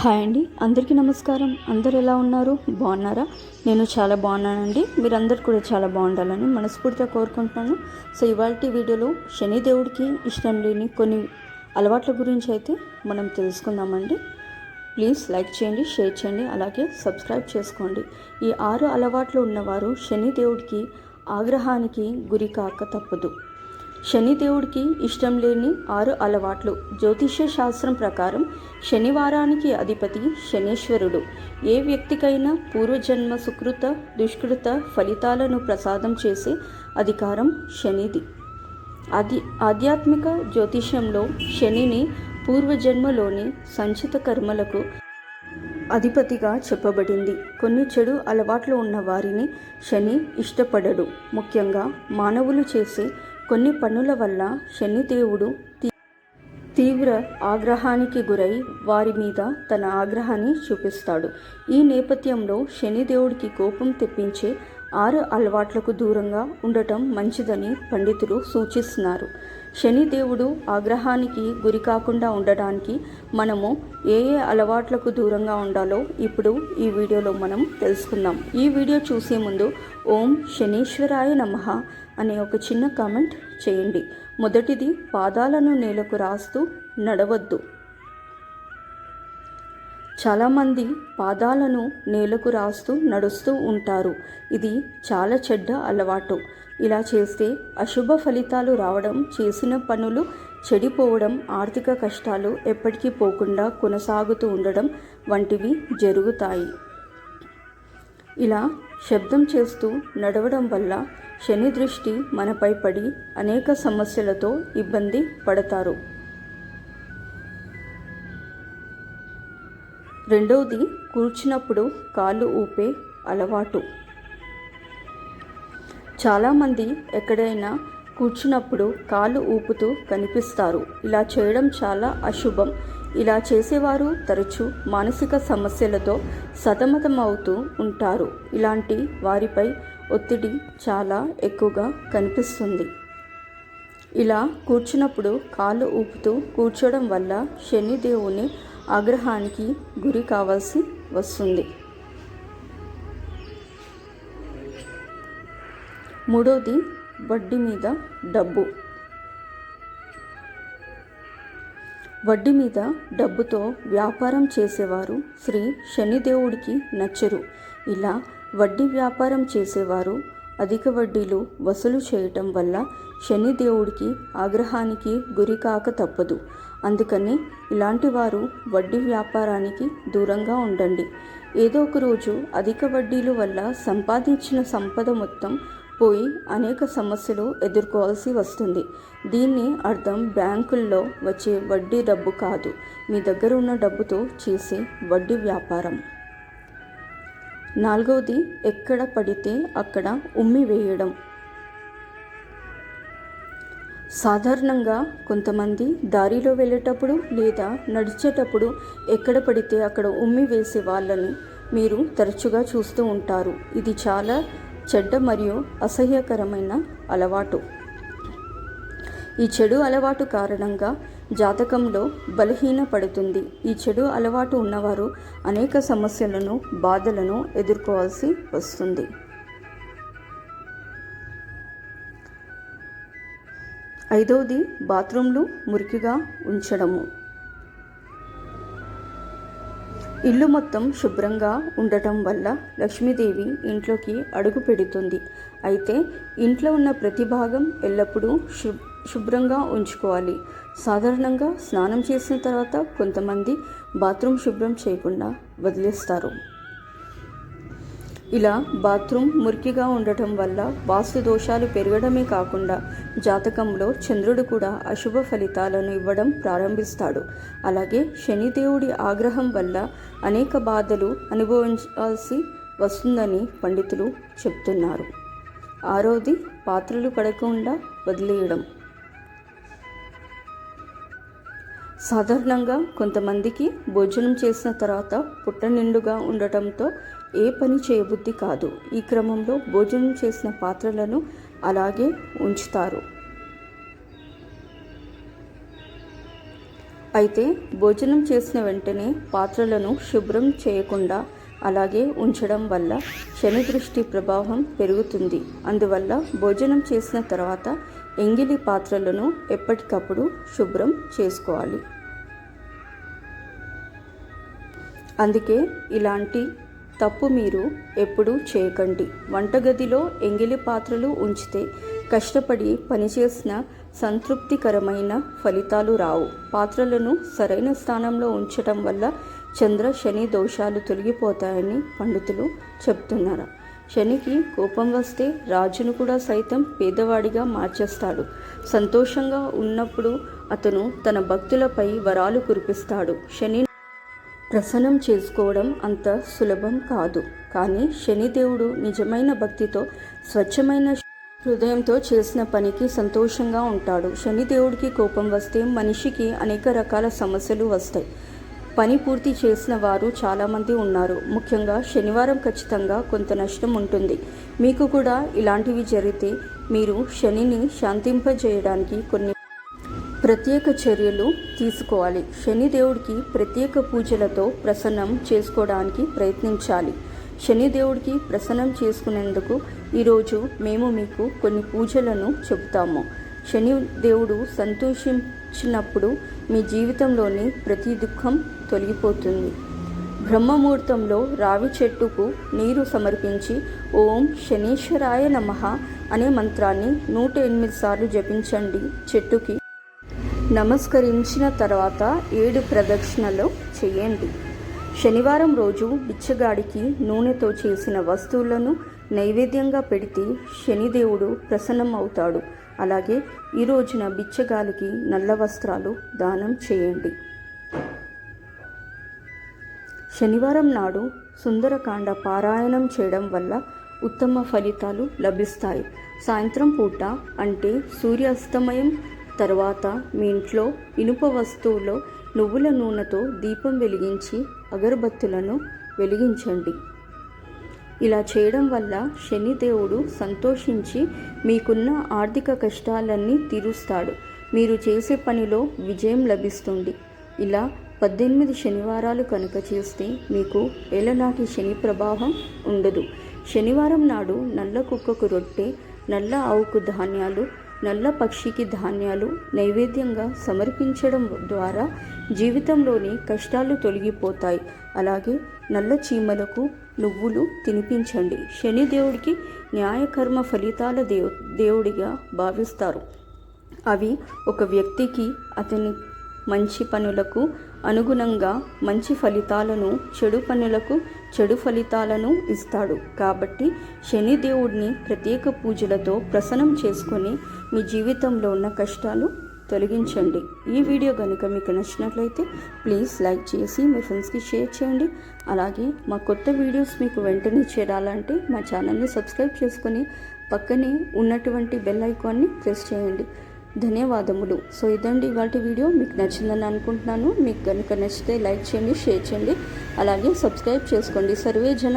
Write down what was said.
Hi అండి. అందరికీ నమస్కారం. అందరు ఎలా ఉన్నారు? బాగున్నారా? నేను చాలా బాగున్నానండి. మీరందరూ కూడా చాలా బాగుండాలని మనస్ఫూర్తిగా కోరుకుంటున్నాను. సో ఇవాళ వీడియోలో శనిదేవుడికి ఇష్టం లేని కొన్ని అలవాట్ల గురించి అయితే మనం తెలుసుకుందామండి. ప్లీజ్ లైక్ చేయండి షేర్ చేయండి అలాగే సబ్స్క్రైబ్ చేసుకోండి. ఈ ఆరు అలవాట్లు ఉన్నవారు శనిదేవుడికి ఆగ్రహానికి గురి కాక తప్పదు. శనిదేవుడికి ఇష్టం లేని ఆరు అలవాట్లు. జ్యోతిష్య శాస్త్రం ప్రకారం శనివారానికి అధిపతి శనీశ్వరుడు. ఏ వ్యక్తికైనా పూర్వజన్మ సుకృత దుష్కృత ఫలితాలను ప్రసాదం చేసే అధికారం శనిది. ఆది ఆధ్యాత్మిక జ్యోతిష్యంలో శనిని పూర్వజన్మలోని సంచిత కర్మలకు అధిపతిగా చెప్పబడింది. కొన్ని చెడు అలవాట్లు ఉన్న వారిని శని ఇష్టపడడు. ముఖ్యంగా మానవులు చేసే కొన్ని పనుల వల్ల శనిదేవుడు తీవ్ర ఆగ్రహానికి గురై వారి మీద తన ఆగ్రహాన్ని చూపిస్తాడు. ఈ నేపథ్యంలో శనిదేవుడికి కోపం తెప్పించే ఆరు అలవాట్లకు దూరంగా ఉండటం మంచిదని పండితులు సూచిస్తున్నారు. శనిదేవుడు ఆగ్రహానికి గురి కాకుండా ఉండడానికి మనము ఏ ఏ అలవాట్లకు దూరంగా ఉండాలో ఇప్పుడు ఈ వీడియోలో మనం తెలుసుకుందాం. ఈ వీడియో చూసే ముందు ఓం శనీశ్వరాయ నమః అనే ఒక చిన్న కామెంట్ చేయండి. మొదటిది పాదాలను నేలకు రాస్తూ నడవద్దు. చాలామంది పాదాలను నేలకు రాస్తూ నడుస్తూ ఉంటారు. ఇది చాలా చెడ్డ అలవాటు. ఇలా చేస్తే అశుభ ఫలితాలు రావడం చేసిన పనులు చెడిపోవడం ఆర్థిక కష్టాలు ఎప్పటికీ పోకుండా కొనసాగుతూ ఉండడం వంటివి జరుగుతాయి. ఇలా శబ్దం చేస్తూ నడవడం వల్ల శని దృష్టి మనపై పడి అనేక సమస్యలతో ఇబ్బంది పడతారు. రెండవది కూర్చున్నప్పుడు కాళ్ళు ఊపే అలవాటు. చాలామంది ఎక్కడైనా కూర్చున్నప్పుడు కాళ్ళు ఊపుతూ కనిపిస్తారు. ఇలా చేయడం చాలా అశుభం. ఇలా చేసేవారు తరచూ మానసిక సమస్యలతో సతమతమవుతూ ఉంటారు. ఇలాంటి వారిపై ఒత్తిడి చాలా ఎక్కువగా కనిపిస్తుంది. ఇలా కూర్చున్నప్పుడు కాళ్ళు ఊపుతూ కూర్చోవడం వల్ల శనిదేవుని ఆగ్రహానికి గురి కావాల్సి వస్తుంది. మూడోది వడ్డీ మీద డబ్బు. వడ్డీ మీద డబ్బుతో వ్యాపారం చేసేవారు శ్రీ శనిదేవుడికి నచ్చరు. ఇలా వడ్డీ వ్యాపారం చేసేవారు అధిక వడ్డీలు వసూలు చేయటం వల్ల శనిదేవుడికి ఆగ్రహానికి గురికాక తప్పదు. అందుకని ఇలాంటి వారు వడ్డీ వ్యాపారానికి దూరంగా ఉండండి. ఏదో ఒక రోజు అధిక వడ్డీల వల్ల సంపాదించిన సంపద మొత్తం పోయి అనేక సమస్యలు ఎదుర్కోవాల్సి వస్తుంది. దీన్ని అర్థం బ్యాంకుల్లో వచ్చే వడ్డీ డబ్బు కాదు. మీ దగ్గర ఉన్న డబ్బుతో చేసే వడ్డీ వ్యాపారం. నాలుగవది ఎక్కడ పడితే అక్కడ ఉమ్మి వేయడం. సాధారణంగా కొంతమంది దారిలో వెళ్ళేటప్పుడు లేదా నడిచేటప్పుడు ఎక్కడ పడితే అక్కడ ఉమ్మి వేసే వాళ్ళని మీరు తరచుగా చూస్తూ ఉంటారు. ఇది చాలా చెడ్డ మరియు అసహ్యకరమైన అలవాటు. ఈ చెడు అలవాటు కారణంగా జాతకంలో బలహీన పడుతుంది. ఈ చెడు అలవాటు ఉన్నవారు అనేక సమస్యలను బాధలను ఎదుర్కోవాల్సి వస్తుంది. ఐదవది బాత్రూంలు మురికిగా ఉంచడము. ఇల్లు మొత్తం శుభ్రంగా ఉండటం వల్ల లక్ష్మీదేవి ఇంట్లోకి అడుగు పెడుతుంది. అయితే ఇంట్లో ఉన్న ప్రతి భాగం ఎల్లప్పుడూ శు శుభ్రంగా ఉంచుకోవాలి. సాధారణంగా స్నానం చేసిన తర్వాత కొంతమంది బాత్రూమ్ శుభ్రం చేయకుండా వదిలేస్తారు. ఇలా బాత్రూమ్ మురికిగా ఉండటం వల్ల వాస్తు దోషాలు పెరగడమే కాకుండా జాతకంలో చంద్రుడు కూడా అశుభ ఫలితాలను ఇవ్వడం ప్రారంభిస్తాడు. అలాగే శనిదేవుడి ఆగ్రహం వల్ల అనేక బాధలు అనుభవించాల్సి వస్తుందని పండితులు చెప్తున్నారు. ఆరోది పాత్రలు పడకుండా వదిలేయడం. సాధారణంగా కొంతమందికి భోజనం చేసిన తర్వాత పుట్ట నిండుగా ఉండటంతో ఏ పని చేయబుద్ధి కాదు. ఈ క్రమంలో భోజనం చేసిన పాత్రలను అలాగే ఉంచుతారు. అయితే భోజనం చేసిన వెంటనే పాత్రలను శుభ్రం చేయకుండా అలాగే ఉంచడం వల్ల శని దృష్టి ప్రభావం పెరుగుతుంది. అందువల్ల భోజనం చేసిన తర్వాత ఎంగిలి పాత్రలను ఎప్పటికప్పుడు శుభ్రం చేసుకోవాలి. అందుకే ఇలాంటి తప్పు మీరు ఎప్పుడూ చేయకండి. వంటగదిలో ఎంగిలి పాత్రలు ఉంచితే కష్టపడి పనిచేసిన సంతృప్తికరమైన ఫలితాలు రావు. పాత్రలను సరైన స్థానంలో ఉంచటం వల్ల చంద్ర శని దోషాలు తొలగిపోతాయని పండితులు చెప్తున్నారు శనికి కోపం వస్తే రాజును కూడా సైతం పేదవాడిగా మార్చేస్తాడు. సంతోషంగా ఉన్నప్పుడు అతను తన భక్తులపై వరాలు కురిపిస్తాడు. శని ప్రసన్నం చేసుకోవడం అంత సులభం కాదు. కానీ శనిదేవుడు నిజమైన భక్తితో స్వచ్ఛమైన హృదయంతో చేసిన పనికి సంతోషంగా ఉంటాడు. శనిదేవుడికి కోపం వస్తే మనిషికి అనేక రకాల సమస్యలు వస్తాయి. పని పూర్తి చేసిన వారు చాలామంది ఉన్నారు. ముఖ్యంగా శనివారం ఖచ్చితంగా కొంత నష్టం ఉంటుంది. మీకు కూడా ఇలాంటివి జరిగితే మీరు శనిని శాంతింపజేయడానికి కొన్ని ప్రత్యేక చర్యలు తీసుకోవాలి. శనిదేవుడికి ప్రత్యేక పూజలతో ప్రసన్నం చేసుకోవడానికి ప్రయత్నించాలి. శనిదేవుడికి ప్రసన్నం చేసుకునేందుకు ఈరోజు మేము మీకు కొన్ని పూజలను చెబుతాము. శని దేవుడు సంతోషించినప్పుడు మీ జీవితంలోని ప్రతి దుఃఖం తొలగిపోతుంది. బ్రహ్మముహూర్తంలో రావి చెట్టుకు నీరు సమర్పించి ఓం శనీశ్వరాయ నమ అనే మంత్రాన్ని నూట ఎనిమిది సార్లు జపించండి. చెట్టుకి నమస్కరించిన తర్వాత ఏడు ప్రదక్షిణలు చేయండి. శనివారం రోజు బిచ్చగాడికి నూనెతో చేసిన వస్తువులను నైవేద్యంగా పెడితే శనిదేవుడు ప్రసన్నం అవుతాడు అలాగే ఈ రోజున బిచ్చగాలికి నల్ల వస్త్రాలు దానం చేయండి. శనివారం నాడు సుందరకాండ పారాయణం చేయడం వల్ల ఉత్తమ ఫలితాలు లభిస్తాయి. సాయంత్రం పూట అంటే సూర్యాస్తమయం తర్వాత మీ ఇంట్లో ఇనుప వస్తువులో నువ్వుల నూనెతో దీపం వెలిగించి అగరబత్తులను వెలిగించండి. ఇలా చేయడం వల్ల శనిదేవుడు సంతోషించి మీకున్న ఆర్థిక కష్టాలన్నీ తీరుస్తాడు. మీరు చేసే పనిలో విజయం లభిస్తుంది. ఇలా పద్దెనిమిది శనివారాలు కనుక చేస్తే మీకు ఏలనాటి శని ప్రభావం ఉండదు. శనివారం నాడు నల్ల కుక్కకు రొట్టె నల్ల ఆవుకు ధాన్యాలు నల్ల పక్షికి ధాన్యాలు నైవేద్యంగా సమర్పించడం ద్వారా జీవితంలోని కష్టాలు తొలగిపోతాయి. అలాగే నల్ల చీమలకు నువ్వులు తినిపించండి. శనిదేవుడికి న్యాయకర్మ ఫలితాల దేవు దేవుడిగా భావిస్తారు. అవి ఒక వ్యక్తికి అతని మంచి పనులకు అనుగుణంగా మంచి ఫలితాలను చెడు పనులకు చెడు ఫలితాలను ఇస్తాడు. కాబట్టి శనిదేవుడిని ప్రత్యేక పూజలతో ప్రసన్నం చేసుకొని మీ జీవితంలో ఉన్న కష్టాలు తొలగించండి. ఈ వీడియో కనుక మీకు నచ్చినట్లయితే ప్లీజ్ లైక్ చేసి మీ ఫ్రెండ్స్కి షేర్ చేయండి. అలాగే మా కొత్త వీడియోస్ మీకు వెంటనే చేరాలంటే మా ఛానల్ని సబ్స్క్రైబ్ చేసుకొని పక్కనే ఉన్నటువంటి బెల్ ఐకాన్ని ప్రెస్ చేయండి. ధన్యవాదములు. సో ఇదండి ఇవాటి వీడియో. మీకు నచ్చిందని అనుకుంటున్నాను. మీకు కనుక నచ్చితే లైక్ చేయండి షేర్ చేయండి. అలాగే సబ్స్క్రైబ్ చేసుకోండి. సర్వే జన